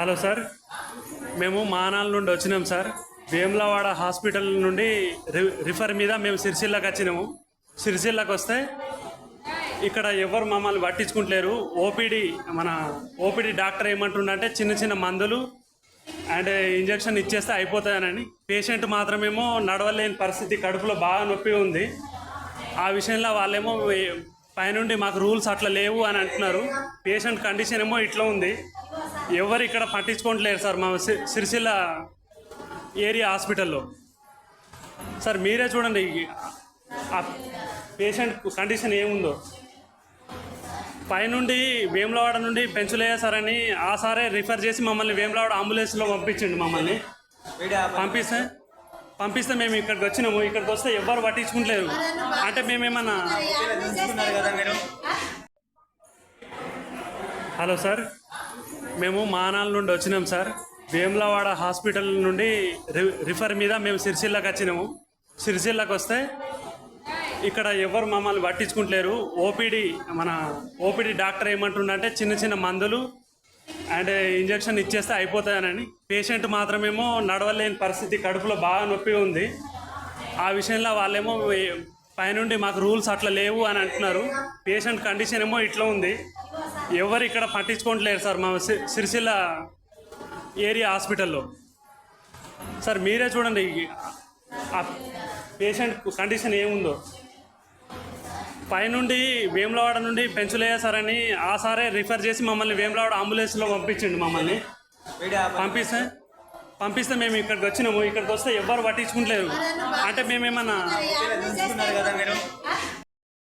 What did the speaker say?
Hello sir. మేము మానాల నుండి వచ్చినాం సార్. వేములవాడ హాస్పిటల్ నుండి రిఫర్ మీద మేము సిరిసిల్లకి వచ్చినాము. సిరిసిల్లాకి వస్తే ఇక్కడ ఎవరు మమ్మల్ని పట్టించుకుంటలేరు. ఓపీడీ మన ఓపీడీ డాక్టర్ ఏమంటుండంటే చిన్న చిన్న మందులు అండ్ ఇంజక్షన్ ఇచ్చేస్తే అయిపోతాయనని. పేషెంట్ మాత్రమేమో నడవలేని పరిస్థితి కడుపులో బాగా నొప్పి ఉంది. ఆ విషయంలో వాళ్ళేమో పైనుండి మాకు రూల్స్ అట్లా లేవు అని అంటున్నారు. పేషెంట్ కండిషన్ ఏమో ఇట్లా ఉంది. ఎవరు ఇక్కడ పట్టించుకోవట్లేరు సార్ మా సి- సిరిసిల్ల ఏరియా హాస్పిటల్లో. సార్ మీరే చూడండి ఆ పేషెంట్ కండిషన్ ఏముందో. పైనుండి వేములవాడ నుండి పెంచులయ్య సార్ అని ఆ సారే రిఫర్ చేసి మమ్మల్ని వేములవాడ అంబులెన్స్లో పంపించండి మమ్మల్ని. పంపిస్తే పంపిస్తే మేము ఇక్కడికి వచ్చినాము. ఇక్కడికి వస్తే ఎవ్వరు పట్టించుకుంటలేరు. అంటే మేమేమన్నా కదా హలో సార్. మేము మానాల నుండి వచ్చినాం సార్. వేములవాడ హాస్పిటల్ నుండి రి- రిఫర్ మీద మేము సిరిసిల్లాకి వచ్చినాము. సిరిసిల్లకి వస్తే ఇక్కడ ఎవరు మమ్మల్ని పట్టించుకుంటలేరు. ఓపీడీ మన ఓపీడీ డాక్టర్ ఏమంటుండంటే చిన్న చిన్న మందులు అండ్ ఇంజక్షన్ ఇచ్చేస్తే అయిపోతాయనని. పేషెంట్ మాత్రమేమో నడవలేని పరిస్థితి కడుపులో బాగా నొప్పి ఉంది. ఆ విషయంలో వాళ్ళేమో పైనుండి మాకు రూల్స్ అట్లా లేవు అని అంటున్నారు. పేషెంట్ కండిషన్ ఏమో ఇట్లా ఉంది. ఎవరు ఇక్కడ పట్టించుకోవట్లేరు సార్ మా సి- సిరిసిల్ల ఏరియా హాస్పిటల్లో. సార్ మీరే చూడండి ఆ పేషెంట్ కండిషన్ ఏముందో. పైనుండి వేములవాడ నుండి పెంచులయ్య సార్ అని ఆ సారే రిఫర్ చేసి మమ్మల్ని వేములవాడ అంబులెన్స్లో పంపించండి మమ్మల్ని. పంపిస్తే పంపిస్తే మేము ఇక్కడికి వచ్చినాము. ఇక్కడికి వస్తే ఎవ్వరు పట్టించుకుంటలేరు. అంటే మేమేమన్నా కదా మీరు